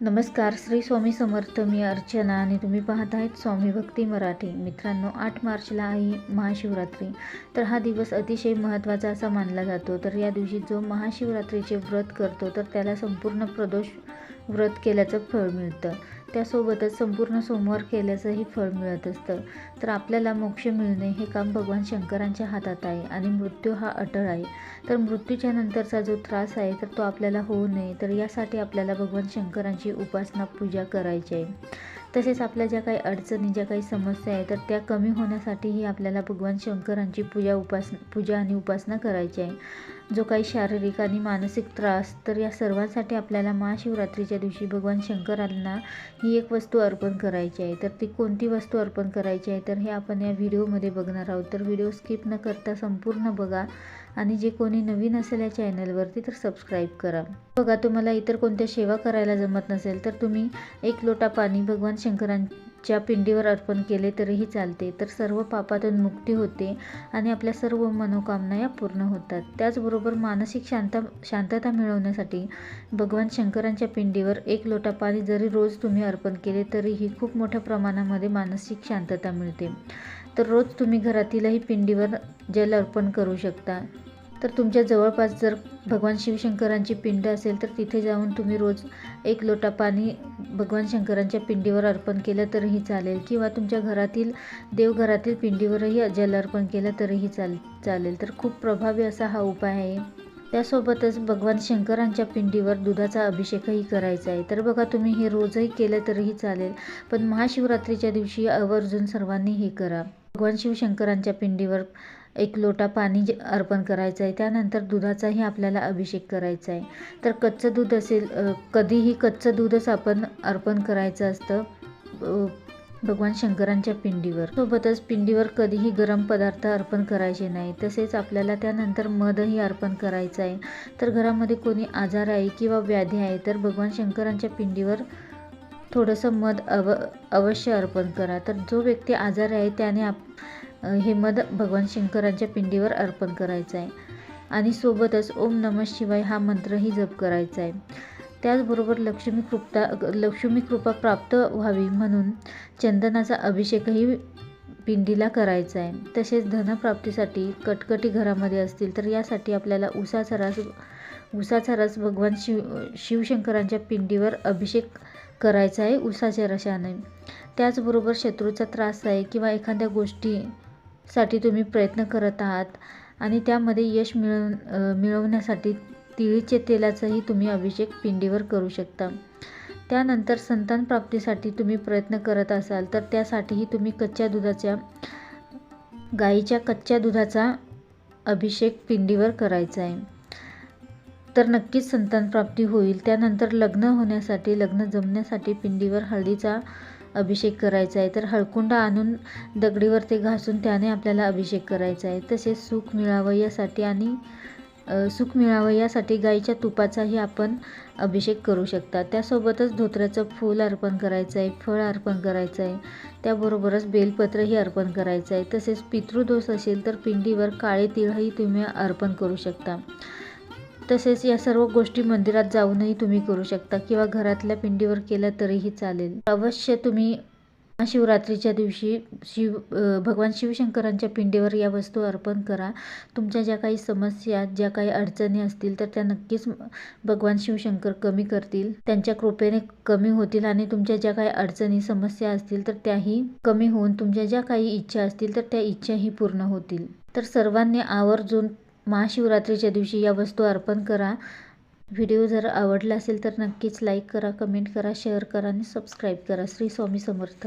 नमस्कार श्री स्वामी समर्थ. मी अर्चना आणि तुम्ही पाहत आहेत स्वामी भक्ती मराठी. मित्रांनो आठ मार्चला आहे महाशिवरात्री. तर हा दिवस अतिशय महत्त्वाचा असा मानला जातो. तर या दिवशी जो महाशिवरात्रीचे व्रत करतो तर त्याला संपूर्ण प्रदोष व्रत केल्याचं फळ मिळतं. त्यासोबतच संपूर्ण सोमवार केल्याचंही फळ मिळत असतं. तर आपल्याला मोक्ष मिळणे हे काम भगवान शंकरांच्या हातात आहे आणि मृत्यू हा अटळ आहे. तर मृत्यूच्या नंतरचा जो त्रास आहे तर तो आपल्याला होऊ नये. तर यासाठी आपल्याला भगवान शंकरांची उपासना पूजा करायची आहे. तसेच आपल्या ज्या काही अडचणी ज्या काही समस्या आहेत तर त्या कमी होण्यासाठीही आपल्याला भगवान शंकरांची पूजा उपास पूजा आणि उपासना करायची आहे. जो काही शारीरिक आणि मानसिक त्रास तर या सर्वांसाठी आपल्याला महाशिवरात्रीच्या दिवशी भगवान शंकरांना ही एक वस्तू अर्पण करायची आहे. तर ती कोणती वस्तू अर्पण करायची आहे? तर हे आपण या व्हिडिओमध्ये बघणार आहोत. तर व्हिडिओ स्किप न करता संपूर्ण बघा आणि जे कोणी नवीन असेल या चॅनलवरती तर सबस्क्राईब करा. बघा तुम्हाला इतर कोणत्या सेवा करायला जमत नसेल तर तुम्ही एक लोटा पाणी भगवान शंकरां च्या पिंडीवर अर्पण केले तरीही चालते. तर सर्व पापातून मुक्ती होते आणि आपल्या सर्व मनोकामना या पूर्ण होतात. त्याचबरोबर मानसिक शांत शांतता मिळवण्यासाठी भगवान शंकरांच्या पिंडीवर एक लोटा पाणी जरी रोज तुम्ही अर्पण केले तरीही खूप मोठ्या प्रमाणामध्ये मानसिक शांतता मिळते. तर रोज तुम्ही घरातीलही पिंडीवर जल अर्पण करू शकता. तर तुमच्या जवळपास जर भगवान शिवशंकरांची पिंड असेल तर तिथे जाऊन तुम्ही रोज एक लोटा पाणी भगवान शंकरांच्या पिंडीवर अर्पण केलं तरीही चालेल. किंवा तुमच्या घरातील देवघरातील पिंडीवरही जल अर्पण केलं तरीही चाल चालेल. तर खूप प्रभावी असा हा उपाय आहे. त्यासोबतच भगवान शंकरांच्या पिंडीवर दुधाचा अभिषेकही करायचा आहे. तर बघा तुम्ही हे रोजही केलं तरीही चालेल. पण महाशिवरात्रीच्या दिवशी आवर्जून सर्वांनी हे करा. भगवान शिवशंकरांच्या पिंडीवर एक लोटा पाणी जे अर्पण करायचं आहे त्यानंतर दुधाचाही आपल्याला अभिषेक करायचा आहे. तर कच्चं दूध असेल कधीही कच्चं दूधच आपण अर्पण करायचं असतं भगवान शंकरांच्या पिंडीवर. सोबतच पिंडीवर कधीही गरम पदार्थ अर्पण करायचे नाही तसेच आपल्याला त्यानंतर मधही अर्पण करायचं आहे. तर घरामध्ये कोणी आजार आहे किंवा व्याधी आहे तर भगवान शंकरांच्या पिंडीवर थोडंसं मध अव अवश्य अर्पण करा. तर जो व्यक्ती आजार आहे त्याने आप हे मध भगवान शंकरांच्या पिंडीवर अर्पण करायचं आहे. आणि सोबतच ओम नम शिवाय हा मंत्रही जप करायचा आहे. त्याचबरोबर लक्ष्मी कृपा लक्ष्मी कृपा प्राप्त व्हावी म्हणून चंदनाचा अभिषेकही पिंडीला करायचा आहे. तसेच धनप्राप्तीसाठी कटकटी घरामध्ये असतील तर यासाठी आपल्याला उसाचा रस उसाचा रस भगवान शिव शिवशंकरांच्या पिंडीवर अभिषेक करायचा आहे उसाच्या रशाने त्याचबरोबर शत्रूचा त्रास आहे किंवा एखाद्या गोष्टी साठी तुम्ही प्रयत्न करत आहात. आणि त्यामध्ये यश मिळव मिळवण्यासाठी तिळीचे तेलाचाही तुम्ही अभिषेक पिंडीवर करू शकता. त्यानंतर संतान प्राप्तीसाठी तुम्ही प्रयत्न करत असाल तर त्यासाठीही तुम्ही कच्च्या दुधाच्या गाईच्या कच्च्या दुधाचा अभिषेक पिंडीवर करायचा आहे. तर नक्कीच संतान प्राप्ती होईल. त्यानंतर लग्न होण्यासाठी लग्न जमण्यासाठी पिंडीवर हळदीचा अभिषेक करायचा आहे. तर हळकुंडा आणून दगडीवर ते घासून त्याने आपल्याला अभिषेक करायचा आहे. तसेच सुख मिळावं यासाठी आणि सुख मिळावं यासाठी गाईच्या तुपाचाही आपण अभिषेक करू शकता. त्यासोबतच धोत्र्याचं फूल अर्पण करायचं आहे. फळ अर्पण करायचं आहे. त्याबरोबरच बेलपत्रही अर्पण करायचं आहे. तसेच पितृदोष असेल तर पिंडीवर काळे तिळही तुम्ही अर्पण करू शकता. तसेच या सर्व गोष्टी मंदिरात जाऊनही तुम्ही करू शकता किंवा घरातल्या पिंडीवर केलं तरीही चालेल. अवश्य तुम्ही महाशिवरात्रीच्या दिवशी शिव भगवान शिवशंकरांच्या पिंडीवर या वस्तू अर्पण करा. तुमच्या ज्या काही समस्या ज्या काही अडचणी असतील तर त्या नक्कीच भगवान शिवशंकर कमी करतील. त्यांच्या कृपेने कमी होतील आणि तुमच्या ज्या काही अडचणी समस्या असतील तर त्याही कमी होऊन तुमच्या ज्या काही इच्छा असतील तर त्या इच्छाही पूर्ण होतील. तर सर्वांनी आवर्जून महाशिवरात्रीच्या दिवशी या वस्तू अर्पण करा. व्हिडिओ जर आवडला असेल तर नक्कीच लाईक करा कमेंट करा शेअर करा आणि सबस्क्राईब करा. श्री स्वामी समर्थ.